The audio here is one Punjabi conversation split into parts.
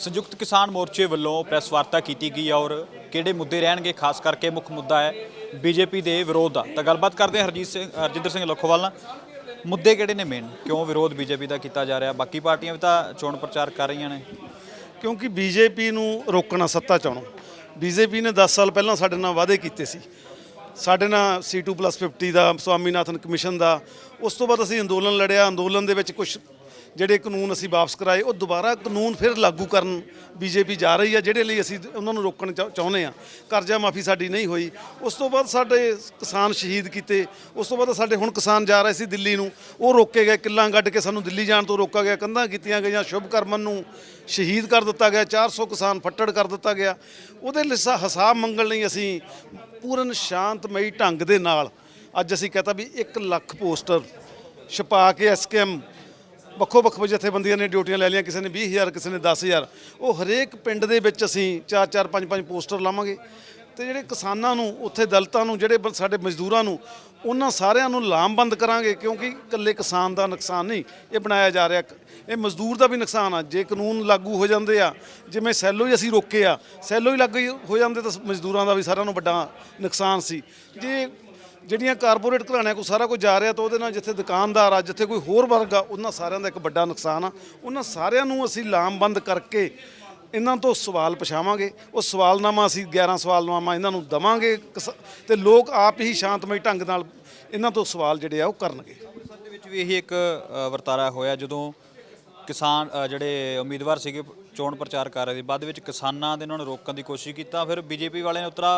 ਸੰਯੁਕਤ ਕਿਸਾਨ ਮੋਰਚੇ ਵੱਲੋਂ ਪ੍ਰੈਸ ਵਾਰਤਾ ਕੀਤੀ ਗਈ ਔਰ ਕਿਹੜੇ ਮੁੱਦੇ ਰਹਿਣਗੇ? ਖਾਸ ਕਰਕੇ ਮੁੱਖ ਮੁੱਦਾ ਹੈ ਬੀਜੇਪੀ ਦੇ ਵਿਰੋਧ ਦਾ। ਤਾਂ ਗੱਲਬਾਤ ਕਰਦੇ ਹਾਂ ਹਰਜੀਤ ਸਿੰਘ ਹਰਜਿੰਦਰ ਸਿੰਘ ਲੱਖੋਵਾਲ ਨਾਲ। ਮੁੱਦੇ ਕਿਹੜੇ ਨੇ ਮੇਨ ਕਿਉਂ ਵਿਰੋਧ ਬੀਜੇਪੀ ਦਾ ਕੀਤਾ ਜਾ ਰਿਹਾ? ਬਾਕੀ ਪਾਰਟੀਆਂ ਵੀ ਤਾਂ ਚੋਣ ਪ੍ਰਚਾਰ ਕਰ ਰਹੀਆਂ ਨੇ। ਕਿਉਂਕਿ ਬੀਜੇਪੀ ਨੂੰ ਰੋਕਣਾ ਸੱਤਾ ਚਾਉਣਾ ਬੀਜੇਪੀ ਨੇ 10 ਸਾਲ ਪਹਿਲਾਂ ਸਾਡੇ ਨਾਲ ਵਾਅਦੇ ਕੀਤੇ ਸੀ। ਸਾਡੇ ਨਾਲ C2+50 ਦਾ, ਸਵਾਮੀਨਾਥਨ ਕਮਿਸ਼ਨ ਦਾ। ਉਸ ਤੋਂ ਬਾਅਦ ਅਸੀਂ ਅੰਦੋਲਨ ਲੜਿਆ। ਅੰਦੋਲਨ ਦੇ ਵਿੱਚ ਕੁਝ ਜਿਹੜੇ ਕਾਨੂੰਨ ਅਸੀਂ ਵਾਪਸ ਕਰਾਏ, ਉਹ ਦੁਬਾਰਾ ਕਾਨੂੰਨ ਫਿਰ ਲਾਗੂ ਕਰਨ ਬੀਜੇਪੀ ਜਾ ਰਹੀ ਹੈ ਜਿਹੜੇ ਲਈ ਅਸੀਂ ਉਹਨਾਂ ਨੂੰ ਰੋਕਣ ਚਾਹੁੰਦੇ ਆ। ਕਰਜ਼ਾ ਮਾਫੀ ਸਾਡੀ ਨਹੀਂ ਹੋਈ। ਉਸ ਤੋਂ ਬਾਅਦ ਸਾਡੇ ਕਿਸਾਨ ਸ਼ਹੀਦ ਕੀਤੇ, ਉਸ ਤੋਂ ਬਾਅਦ ਸਾਡੇ ਹੁਣ ਕਿਸਾਨ ਜਾ ਰਹੇ ਸੀ ਦਿੱਲੀ ਨੂੰ, ਉਹ ਰੋਕੇ ਗਏ, ਕਿੱਲਾਂ ਗੱਡ ਕੇ ਸਾਨੂੰ ਦਿੱਲੀ ਜਾਣ ਤੋਂ ਰੋਕਾ ਗਿਆ, ਕੰਧਾਂ ਕੀਤੀਆਂ ਗਈਆਂ ਸ਼ੁਭ ਕਰਮਨ ਨੂੰ ਸ਼ਹੀਦ ਕਰ ਦਿੱਤਾ ਗਿਆ 400 ਕਿਸਾਨ ਫੱਟੜ ਕਰ ਦਿੱਤਾ ਗਿਆ। ਉਹਦੇ ਲਈ ਹਿਸਾਬ ਮੰਗਣ ਲਈ ਅਸੀਂ ਪੂਰਨ ਸ਼ਾਂਤਮਈ ਢੰਗ ਦੇ ਨਾਲ ਅੱਜ ਅਸੀਂ ਕਹਤਾ ਵੀ 1 ਲੱਖ ਪੋਸਟਰ ਛਪਾ ਕੇ ਐਸਕੇਐਮ ਵੱਖੋ ਵੱਖ ਜਥੇਬੰਦੀਆਂ ਨੇ ਡਿਊਟੀਆਂ ਲੈ ਲਈਆਂ, ਕਿਸੇ ਨੇ 20000 ਕਿਸੇ ਨੇ 10000 ਉਹ ਹਰੇਕ ਪਿੰਡ ਦੇ ਵਿੱਚ ਅਸੀਂ 4-4 5-5 ਪੋਸਟਰ ਲਾਵਾਂਗੇ। ਤੇ ਜਿਹੜੇ ਕਿਸਾਨਾਂ ਨੂੰ, ਉੱਥੇ ਦਲਤਾਂ ਨੂੰ, ਜਿਹੜੇ ਬ- ਸਾਡੇ ਮਜ਼ਦੂਰਾਂ ਨੂੰ, ਉਹਨਾਂ ਸਾਰਿਆਂ ਨੂੰ ਲਾਮਬੰਦ ਕਰਾਂਗੇ, ਕਿਉਂਕਿ ਇਕੱਲੇ ਕਿਸਾਨ ਦਾ ਨੁਕਸਾਨ ਨਹੀਂ, ਇਹ ਬਣਾਇਆ ਜਾ ਰਿਹਾ। ਇਹ ਮਜ਼ਦੂਰ ਦਾ ਵੀ ਨੁਕਸਾਨ ਆ। ਜੇ ਕਾਨੂੰਨ ਲਾਗੂ ਹੋ ਜਾਂਦੇ ਆ, ਜਿਵੇਂ ਸੈਲੋ ਹੀ ਅਸੀਂ ਰੋਕੇ ਆ, ਸੈਲੋ ਹੀ ਲਾਗੂ ਹੋ ਜਾਂਦੇ ਤਾਂ ਮਜ਼ਦੂਰਾਂ ਦਾ ਵੀ ਸਾਰਿਆਂ ਨੂੰ ਵੱਡਾ ਨੁਕਸਾਨ ਸੀ। ਜੇ ਜਿਹੜੀਆਂ ਕਾਰਪੋਰੇਟ ਘਰਾਣਿਆਂ ਕੋ ਸਾਰਾ ਕੁਝ ਜਾ ਰਿਹਾ ਤਾਂ ਉਹਦੇ ਨਾਲ ਜਿੱਥੇ ਦੁਕਾਨਦਾਰ ਆ, ਜਿੱਥੇ ਕੋਈ ਹੋਰ ਵਰਗ ਆ, ਉਹਨਾਂ ਸਾਰਿਆਂ ਦਾ ਇੱਕ ਵੱਡਾ ਨੁਕਸਾਨ ਆ। ਉਹਨਾਂ ਸਾਰਿਆਂ ਨੂੰ ਅਸੀਂ ਲਾਮਬੰਦ ਕਰਕੇ ਇਹਨਾਂ ਤੋਂ ਸਵਾਲ ਪਛਾਵਾਂਗੇ। ਉਹ ਸਵਾਲਨਾਮਾ ਅਸੀਂ 11 ਸਵਾਲਨਾਮਾ ਇਹਨਾਂ ਨੂੰ ਦਵਾਂਗੇ। ਕਿਸ- ਤੇ ਲੋਕ ਆਪ ਹੀ ਸ਼ਾਂਤਮਈ ਢੰਗ ਨਾਲ ਇਹਨਾਂ ਤੋਂ ਸਵਾਲ ਜਿਹੜੇ ਆ ਉਹ ਕਰਨਗੇ। ਅੰਮ੍ਰਿਤਸਰ ਦੇ ਵਿੱਚ ਵੀ ਇਹੀ ਇੱਕ ਵਰਤਾਰਾ ਹੋਇਆ ਜਦੋਂ ਕਿਸਾਨ ਅ, ਜਿਹੜੇ ਉਮੀਦਵਾਰ ਸੀਗੇ ਚੋਣ ਪ੍ਰਚਾਰ ਕਰ ਰਹੇ ਸੀ। ਬਾਅਦ ਵਿੱਚ ਕਿਸਾਨਾਂ ਦੇ ਉਹਨਾਂ ਨੂੰ ਰੋਕਣ ਦੀ ਕੋਸ਼ਿਸ਼ ਕੀਤਾ ਫਿਰ ਬੀਜੇਪੀ ਵਾਲਿਆਂ ਨੇ ਉਤਰਾ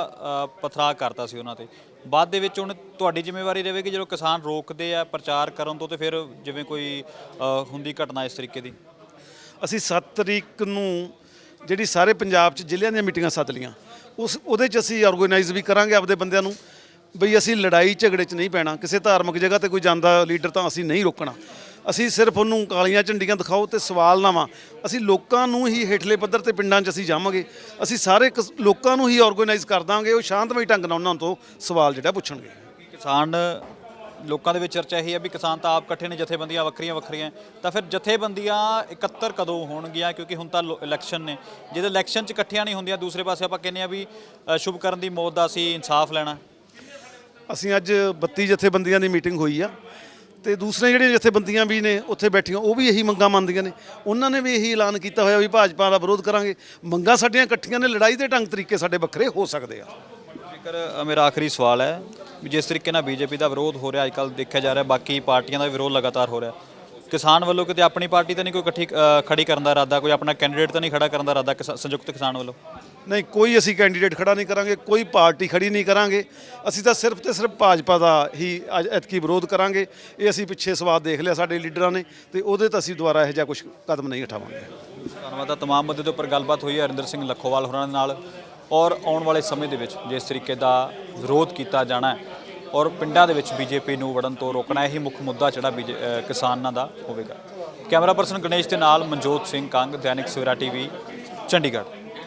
ਪਥਰਾ ਕਰਤਾ ਸੀ ਉਹਨਾਂ ਤੇ। ਬਾਅਦ ਦੇ ਵਿੱਚ ਹੁਣ ਤੁਹਾਡੀ ਜ਼ਿੰਮੇਵਾਰੀ ਰਹੇਗੀ ਜਦੋਂ ਕਿਸਾਨ ਰੋਕਦੇ ਆ ਪ੍ਰਚਾਰ ਕਰਨ ਤੋਂ ਤੇ ਫਿਰ ਜਿਵੇਂ ਕੋਈ ਅ, ਹੁੰਦੀ ਘਟਨਾ ਇਸ ਤਰੀਕੇ ਦੀ? ਅਸੀਂ 7 ਤਰੀਕ ਨੂੰ ਜਿਹੜੀ ਸਾਰੇ ਪੰਜਾਬ 'ਚ ਜ਼ਿਲ੍ਹਿਆਂ ਦੀਆਂ ਮੀਟਿੰਗਾਂ ਸੱਦ ਲੀਆਂ ਉਸ ਉਹਦੇ 'ਚ ਅਸੀਂ ਆਰਗੇਨਾਈਜ਼ ਵੀ ਕਰਾਂਗੇ ਆਪਦੇ ਬੰਦਿਆਂ ਨੂੰ। ਬਈ ਅਸੀਂ ਲੜਾਈ ਝਗੜੇ 'ਚ ਨਹੀਂ ਪੈਣਾ। ਕਿਸੇ ਧਾਰਮਿਕ ਜਗ੍ਹਾ ਤੇ ਕੋਈ ਜਾਂਦਾ ਲੀਡਰ ਤਾਂ ਅਸੀਂ ਨਹੀਂ ਰੋਕਣਾ। ਅਸੀਂ ਸਿਰਫ ਉਹਨੂੰ ਕਾਲੀਆਂ ਝੰਡੀਆਂ ਦਿਖਾਓ ਤੇ ਸਵਾਲ ਨਾਵਾਂ ਅਸੀਂ ਲੋਕਾਂ ਨੂੰ ਹੀ ਹੇਠਲੇ ਪੱਧਰ ਤੇ ਪਿੰਡਾਂ 'ਚ ਅਸੀਂ ਜਾਵਾਂਗੇ। ਅਸੀਂ ਸਾਰੇ ਕਿਸ- ਲੋਕਾਂ ਨੂੰ ਹੀ ਆਰਗੇਨਾਈਜ਼ ਕਰ ਦਾਂਗੇ ਉਹ ਸ਼ਾਂਤਮਈ ਢੰਗ ਨਾਲ ਉਹਨਾਂ ਤੋਂ ਸਵਾਲ ਜਿਹੜਾ ਪੁੱਛਣਗੇ। ਕਿਸਾਨ ਲੋਕਾਂ ਦੇ ਵਿੱਚ ਚਰਚਾ ਇਹ ਹੈ ਵੀ ਕਿਸਾਨ ਤਾਂ ਆਪ ਇਕੱਠੇ ਨੇ ਜਥੇਬੰਦੀਆਂ ਵੱਖਰੀਆਂ ਵੱਖਰੀਆਂ ਤਾਂ ਫਿਰ ਜਥੇਬੰਦੀਆਂ ਇਕੱਤਰ ਕਦੋਂ ਹੋਣਗੀਆਂ? ਕਿਉਂਕਿ ਹੁਣ ਤਾਂ ਇਲੈਕਸ਼ਨ ਨੇ। ਜਦੋਂ ਇਲੈਕਸ਼ਨ 'ਚ ਇਕੱਠੀਆਂ ਨਹੀਂ ਹੁੰਦੀਆਂ ਦੂਸਰੇ ਪਾਸੇ ਆਪਾਂ ਕਹਿੰਦੇ ਆ ਵੀ ਅ, ਸ਼ੁਭ ਕਰਨ ਦੀ ਮੌਤ ਦਾ ਅਸੀਂ ਇਨਸਾਫ ਲੈਣਾ। ਅਸੀਂ ਅੱਜ 32 ਜਥੇਬੰਦੀਆਂ ਦੀ ਮੀਟਿੰਗ ਹੋਈ ਆ। ਤੇ ਦੂਸਰੇ ਜਿਹੜੀਆਂ ਜਥੇਬੰਦੀਆਂ ਵੀ ਨੇ ਉੱਥੇ ਬੈਠੀਆਂ ਉਹ ਵੀ ਇਹੀ ਮੰਗਾਂ ਮੰਨਦੀਆਂ ਨੇ। ਉਹਨਾਂ ਨੇ ਵੀ ਇਹੀ ਐਲਾਨ ਕੀਤਾ ਹੋਇਆ ਵੀ ਭਾਜਪਾ ਦਾ ਵਿਰੋਧ ਕਰਾਂਗੇ। ਮੰਗਾਂ ਸਾਡੀਆਂ ਇਕੱਠੀਆਂ ਨੇ ਲੜਾਈ ਦੇ ਢੰਗ ਤਰੀਕੇ ਸਾਡੇ ਵੱਖਰੇ ਹੋ ਸਕਦੇ ਆ। ਜੇਕਰ ਮੇਰਾ ਆਖਰੀ ਸਵਾਲ ਹੈ ਵੀ ਜਿਸ ਤਰੀਕੇ ਨਾਲ ਬੀਜੇਪੀ ਦਾ ਵਿਰੋਧ ਹੋ ਰਿਹਾ ਅੱਜਕੱਲ ਦੇਖਿਆ ਜਾ ਰਿਹਾ ਬਾਕੀ ਪਾਰਟੀਆਂ ਦਾ ਵੀ ਵਿਰੋਧ ਲਗਾਤਾਰ ਹੋ ਰਿਹਾ। ਕਿਸਾਨ ਵੱਲੋਂ ਕਿਤੇ ਆਪਣੀ ਪਾਰਟੀ ਤਾਂ ਨਹੀਂ ਕੋਈ ਇਕੱਠੀ ਅ, ਖੜੀ ਕਰਨ ਦਾ ਇਰਾਦਾ ਕੋਈ ਆਪਣਾ ਕੈਂਡੀਡੇਟ ਤਾਂ ਨਹੀਂ ਖੜਾ ਕਰਨ ਦਾ ਇਰਾਦਾ ਕਿਸਾ- ਸੰਯੁਕਤ ਕਿਸਾਨ ਵੱਲੋਂ? ਨਹੀਂ, ਕੋਈ ਅਸੀਂ ਕੈਂਡੀਡੇਟ ਖੜਾ ਨਹੀਂ ਕਰਾਂਗੇ, ਕੋਈ ਪਾਰਟੀ ਖੜੀ ਨਹੀਂ ਕਰਾਂਗੇ। ਅਸੀਂ ਤਾਂ ਸਿਰਫ ਤੇ ਸਿਰਫ ਭਾਜਪਾ ਦਾ ਹੀ ਅੱਜ ਐਤਕੀ ਵਿਰੋਧ ਕਰਾਂਗੇ। ਇਹ ਅਸੀਂ ਪਿੱਛੇ ਸਵਾਦ ਦੇਖ ਲਿਆ ਸਾਡੇ ਲੀਡਰਾਂ ਨੇ ਤੇ ਉਹਦੇ ਤਾਂ ਅਸੀਂ ਦੁਬਾਰਾ ਇਹੋ ਜਿਹਾ ਕੁਝ ਕਦਮ ਨਹੀਂ ਉਠਾਵਾਂਗੇ। ਧੰਨਵਾਦ ਆ ਤਮਾਮ ਮੁੱਦੇ ਦੇ ਉੱਪਰ ਗੱਲਬਾਤ ਹੋਈ ਹੈ ਹਰਿੰਦਰ ਸਿੰਘ ਲੱਖੋਵਾਲ ਹੋਰਾਂ ਦੇ ਨਾਲ ਔਰ ਆਉਣ ਵਾਲੇ ਸਮੇਂ ਦੇ ਵਿੱਚ ਜਿਸ ਤਰੀਕੇ ਦਾ ਵਿਰੋਧ ਕੀਤਾ ਜਾਣਾ ਹੈ ਔਰ ਪਿੰਡਾਂ ਦੇ ਵਿੱਚ ਬੀਜੇਪੀ ਨੂੰ ਵੜਨ ਤੋਂ ਰੋਕਣਾ, ਇਹੀ ਮੁੱਖ ਮੁੱਦਾ ਜਿਹੜਾ BJ ਕਿਸਾਨਾਂ ਦਾ ਹੋਵੇਗਾ। ਕੈਮਰਾ ਪਰਸਨ ਗਣੇਸ਼ ਦੇ ਨਾਲ ਮਨਜੋਤ ਸਿੰਘ ਕੰਗ, ਦੈਨਿਕ ਸਵੇਰਾ ਟੀਵੀ, ਚੰਡੀਗੜ੍ਹ।